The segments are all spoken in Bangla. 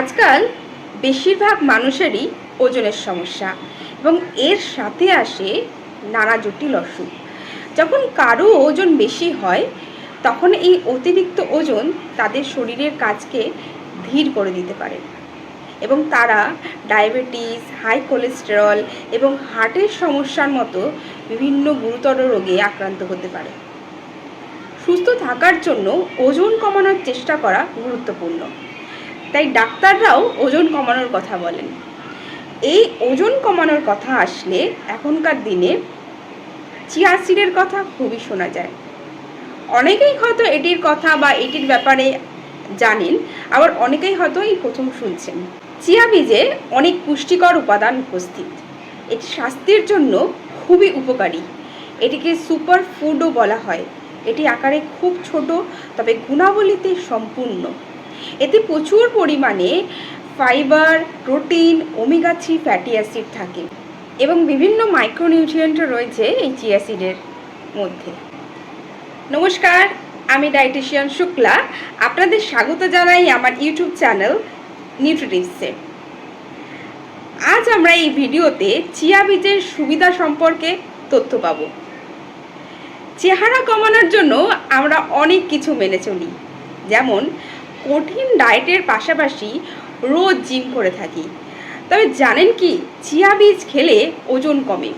আজকাল বেশিরভাগ মানুষেরই ওজনের সমস্যা এবং এর সাথে আসে নানা জটিল অসুখ। যখন কারও ওজন বেশি হয়, তখন এই অতিরিক্ত ওজন তাদের শরীরের কাজকে ধীর করে দিতে পারে এবং তারা ডায়াবেটিস, হাই কোলেস্টেরল এবং হার্টের সমস্যার মতো বিভিন্ন গুরুতর রোগে আক্রান্ত হতে পারে। সুস্থ থাকার জন্য ওজন কমানোর চেষ্টা করা গুরুত্বপূর্ণ। তাই ডাক্তাররাও ওজন কমানোর কথা বলেন। এই ওজন কমানোর কথা আসলে এখনকার দিনে চিয়া সিডের কথা খুবই শোনা যায়। অনেকেই হয়তো এটির কথা বা এটির ব্যাপারে জানেন, আবার অনেকেই হয়তো এই প্রথম শুনছেন। চিয়া বীজে অনেক পুষ্টিকর উপাদান উপস্থিত। এটি স্বাস্থ্যের জন্য খুবই উপকারী। এটিকে সুপার ফুডও বলা হয়। এটি আকারে খুব ছোট, তবে গুণাবলীতে সম্পূর্ণ। এতে প্রচুর পরিমাণে fibre, protein, omega three fatty acid থাকে এবং বিভিন্ন মাইক্রোনিউট্রিয়েন্টও রয়েছে এই চিয়া সিডের মধ্যে। নমস্কার, আমি ডায়েটিশিয়ান শুক্লা। আপনাদের স্বাগত জানাই আমার ইউটিউব চ্যানেল নিউট্রিটিভসে। আজ আমরা এই ভিডিওতে চিয়া বীজের সুবিধা সম্পর্কে তথ্য পাব। চেহারা কমানোর জন্য আমরা অনেক কিছু মেনে চলি। যেমন কঠিন ডায়েটের পাশাপাশি রোজ জিম করে থাকি। তবে জানেন কি, চিয়া বীজ খেলে ওজন কমে।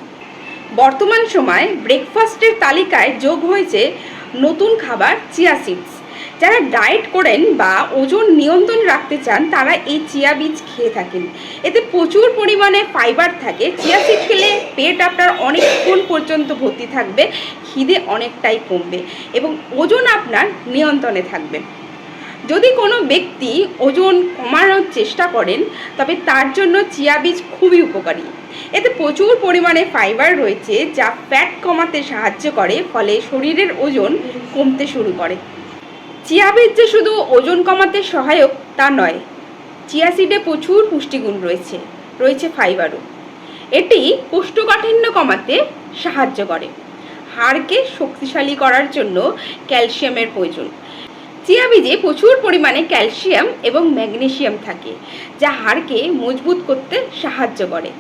বর্তমান সময় ব্রেকফাস্টের তালিকায় যোগ হয়েছে নতুন খাবার চিয়া সিডস। যারা ডায়েট করেন বা ওজন নিয়ন্ত্রণ রাখতে চান, তারা এই চিয়া বীজ খেয়ে থাকেন। এতে প্রচুর পরিমাণে ফাইবার থাকে। চিয়া সিড খেলে পেট আপনার অনেকক্ষণ পর্যন্ত ভর্তি থাকবে, খিদে অনেকটাই কমবে এবং ওজন আপনার নিয়ন্ত্রণে থাকবে। যদি কোনো ব্যক্তি ওজন কমানোর চেষ্টা করেন, তবে তার জন্য চিয়া বীজ খুবই উপকারী। এতে প্রচুর পরিমাণে ফাইবার রয়েছে যা ফ্যাট কমাতে সাহায্য করে, ফলে শরীরের ওজন কমতে শুরু করে। চিয়া বীজ যে শুধু ওজন কমাতে সহায়ক তা নয়, চিয়া সিডে প্রচুর পুষ্টিগুণ রয়েছে রয়েছে ফাইবারও এটি কোষ্ঠকাঠিন্য কমাতে সাহায্য করে, হাড়কে শক্তিশালী করার জন্য ক্যালসিয়ামের প্রয়োজন। চিয়া বীজে প্রচুর পরিমাণে ক্যালসিয়াম এবং ম্যাগনেসিয়াম থাকে, যা হাড়কে মজবুত করতে সাহায্য করে।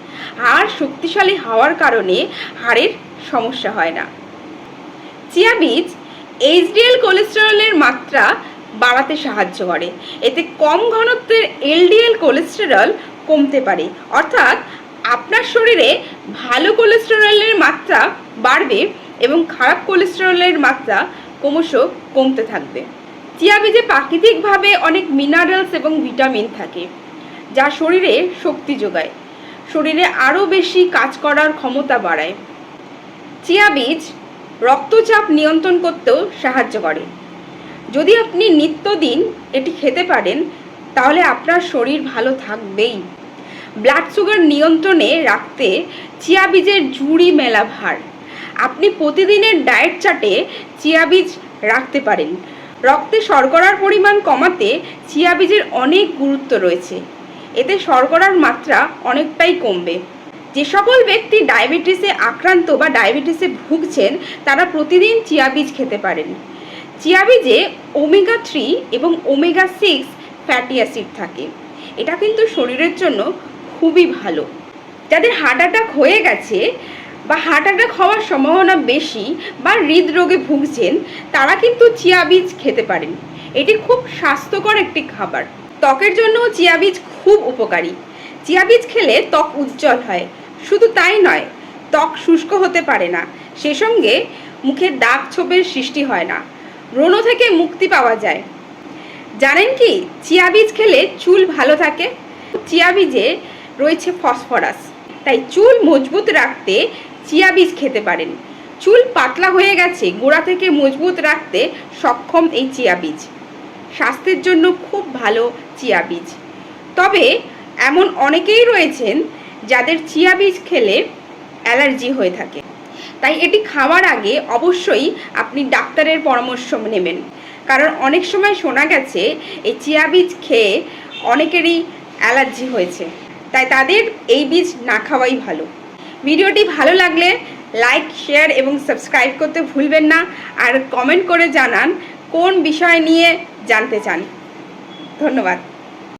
হাড় শক্তিশালী হওয়ার কারণে হাড়ের সমস্যা হয় না। চিয়া বীজ এইচডিএল কোলেস্টেরলের মাত্রা বাড়াতে সাহায্য করে। এতে কম ঘনত্বের এলডিএল কোলেস্টেরল কমতে পারে। অর্থাৎ আপনার শরীরে ভালো কোলেস্টেরলের মাত্রা বাড়বে এবং খারাপ কোলেস্টেরলের মাত্রা ক্রমশ কমতে থাকবে। চিয়া বীজে প্রাকৃতিকভাবে অনেক মিনারেলস এবং ভিটামিন থাকে, যা শরীরে শক্তি যোগায়, শরীরে আরও বেশি কাজ করার ক্ষমতা বাড়ায়। চিয়া বীজ রক্তচাপ নিয়ন্ত্রণ করতেও সাহায্য করে। যদি আপনি নিত্যদিন এটি খেতে পারেন, তাহলে আপনার শরীর ভালো থাকবেই। ব্লাড সুগার নিয়ন্ত্রণে রাখতে চিয়া বীজের ঝুড়ি মেলা ভার আপনি প্রতিদিনের ডায়েট চার্টে চিয়া বীজ রাখতে পারেন। রক্তে শর্করার পরিমাণ কমাতে চিয়া বীজের অনেক গুরুত্ব রয়েছে। এতে শর্করার মাত্রা অনেকটাই কমবে। যে সকল ব্যক্তি ডায়াবেটিসে আক্রান্ত বা ডায়াবেটিসে ভুগছেন, তারা প্রতিদিন চিয়া বীজ খেতে পারেন। চিয়া বীজে ওমেগা থ্রি এবং ওমেগা সিক্স ফ্যাটি অ্যাসিড থাকে। এটা কিন্তু শরীরের জন্য খুবই ভালো। যাদের হার্ট অ্যাটাক হয়ে গেছে বা হার্ট অ্যাটাক হওয়ার সম্ভাবনা বেশি বা হৃদরোগে ভুগছেন, তারা কিন্তু চিয়া বীজ খেতে পারেন। এটি খুব স্বাস্থ্যকর একটি খাবার। ত্বকের জন্য চিয়া বীজ খুব উপকারী। চিয়া বীজ খেলে ত্বক উজ্জ্বল হয়। শুধু তাই নয়, ত্বক শুষ্ক হতে পারে না। সে সঙ্গে মুখে দাগ ছোপের সৃষ্টি হয় না। ব্রণ থেকে মুক্তি পাওয়া যায়। জানেন কি, চিয়া বীজ খেলে চুল ভালো থাকে। চিয়া বীজে রয়েছে ফসফরাস। তাই চুল মজবুত রাখতে চিয়া বীজ খেতে পারেন। চুল পাতলা হয়ে গেছে, গোড়া থেকে মজবুত রাখতে সক্ষম এই চিয়া বীজ। স্বাস্থ্যের জন্য খুব ভালো চিয়া বীজ। তবে এমন অনেকেই রয়েছেন যাদের চিয়া বীজ খেলে অ্যালার্জি হয়ে থাকে। তাই এটি খাওয়ার আগে অবশ্যই আপনি ডাক্তারের পরামর্শ নেবেন। কারণ অনেক সময় শোনা গেছে, এই চিয়া বীজ খেয়ে অনেকেরই অ্যালার্জি হয়েছে। তাই তাদের এই বীজ না খাওয়াই ভালো। ভিডিওটি ভালো লাগলে লাইক, শেয়ার এবং সাবস্ক্রাইব করতে ভুলবেন না আর কমেন্ট করে জানান কোন বিষয় নিয়ে জানতে চান। ধন্যবাদ।